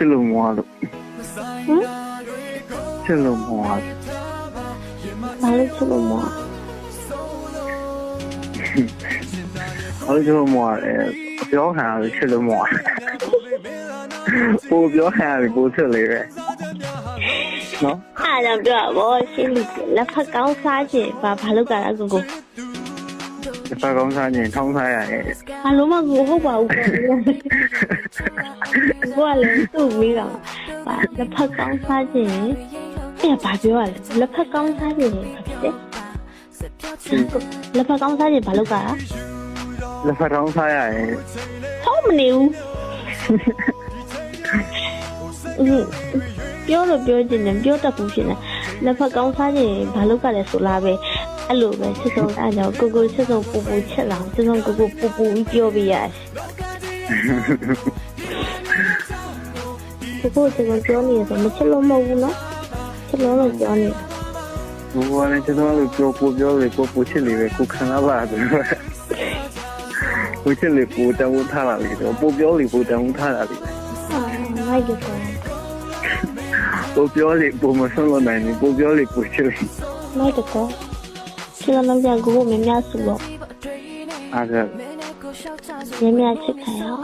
ချစ်လို့မွားလို့ဟမ်ချစ်လို့မွားဘာလို့ချစ်လို့မလဲဘာလို့ချစ်လို့မွားလဲပြောခံရတယ်ချစ်လို့မွားကိုပြောခံရတယ်ကိုချစ်လေပဲနော်အားကြောင့်ပြောတာဗောရှင်းလို့လက်ဖက်ကောင်းစားခြင်းဘာဘာလို့ကလဲကိုကိုဒီဖက်ကောင်းစားခြင်းထောင်းစားရတယ်ဘာလို့မှကိုဟုတ်ပါဘူး ကိုကိုကလည်းသူ့ပြီးတော့ဘာလက်ဖက်ကောင်းစားခြင်းအဲ့ဘာပြောရလဲလက်ဖက်ကောင်းစားခြင်းဖြစ်တယ်လက်ဖက်ကောင်းစားခြင်းဘာလို့ကလဲလက်ဖက်ထောင်းစားရတယ်ဟုတ်မနေဘူးอืมပြောလို့ပြောချင်တယ်ပြောတတ်ဘူးရှင်တယ်လက်ဖက်ကောင်းစားခြင်းဘာလို့ကလဲဆိုလားပဲအဲ့လိုပဲချစ်ဆုံးအားကြောင့်ကိုကိုချစ်ဆုံးပူပူချစ်လာချစ်ဆုံးကိုကိုပူပူပြောပြရ ကိုကိုချစ်ဆုံးပြောနေရဆိုမချစ်လို့မဟုတ်ဘူးနော်ချစ်လို့လို့ပြောနေဘူကလည်းကျွန်တော်တို့ပြောကိုပြောလေကိုပူချစ်လေပဲကိုခံရပါတယ်ကိုချစ်လေပူတန်းထားတာလေတော့ပူပြောလေပူတန်းထားတာလေအာမိုက်ကတော့ကိုပြောလေပူမဆုံးလို့နိုင်ဘူးကိုပြောလေပူချစ်လေမိုက်ကတော့ချစ်လို့မပြန်ကိုကိုမများစုလို့အားကများများချစ်ခံရအောင်